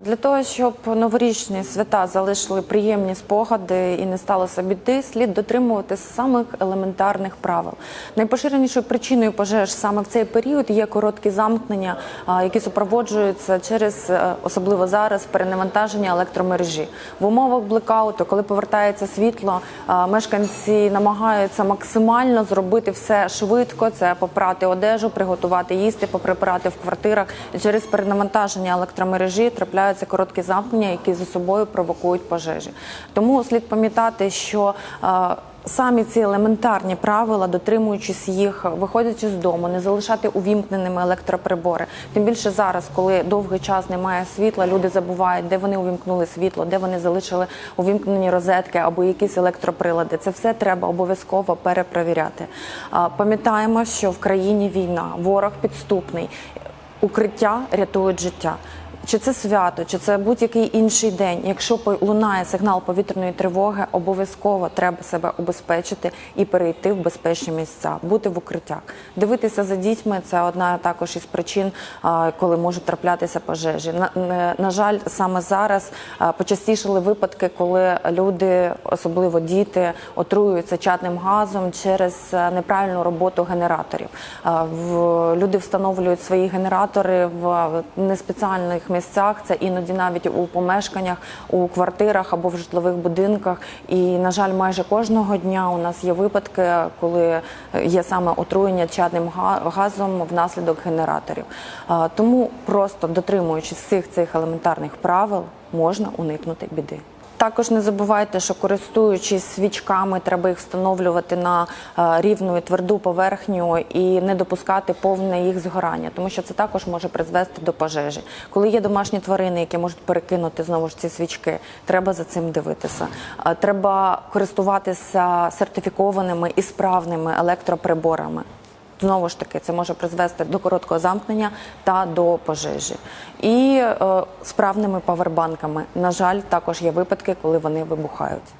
Для того, щоб новорічні свята залишили приємні спогади і не сталося біди, слід дотримуватися самих елементарних правил. Найпоширенішою причиною пожеж саме в цей період є короткі замкнення, які супроводжуються через е, особливо зараз перенавантаження електромережі. В умовах блекауту, коли повертається світло, мешканці намагаються максимально зробити все швидко. Це попрати одежу, приготувати їсти, поприбирати в квартирах. Через перенавантаження електромережі трапляються короткі замкнення, які за собою провокують пожежі. Тому слід пам'ятати, що е, Самі ці елементарні правила, дотримуючись їх, виходячи з дому, не залишати увімкненими електроприбори. Тим більше зараз, коли довгий час немає світла, люди забувають, де вони увімкнули світло, де вони залишили увімкнені розетки або якісь електроприлади. Це все треба обов'язково перепровіряти. Пам'ятаємо, що в країні війна, ворог підступний, укриття рятують життя. Чи це свято, чи це будь-який інший день. Якщо лунає сигнал повітряної тривоги, обов'язково треба себе убезпечити і перейти в безпечні місця, бути в укриттях. Дивитися за дітьми це одна також із причин, коли можуть траплятися пожежі. На, на жаль, саме зараз а, почастішали випадки, коли люди, особливо діти, отруюються чадним газом через е, неправильну роботу генераторів. Люди встановлюють свої генератори в неспеціальних місцях. Це іноді навіть у помешканнях, у квартирах або в житлових будинках. І, на жаль, майже кожного дня у нас є випадки, коли є саме отруєння чадним га- газом внаслідок генераторів. Тому просто дотримуючись всіх цих елементарних правил, можна уникнути біди. Також не забувайте, що користуючись свічками, треба їх встановлювати на е, рівну і тверду поверхню і не допускати повне їх згорання, тому що це також може призвести до пожежі. Коли є домашні тварини, які можуть перекинути знову ж ці свічки, треба за цим дивитися. Е, Треба користуватися сертифікованими і справними електроприборами. Знову ж таки, це може призвести до короткого замкнення та до пожежі. І е, справними павербанками. На жаль, також є випадки, коли вони вибухають.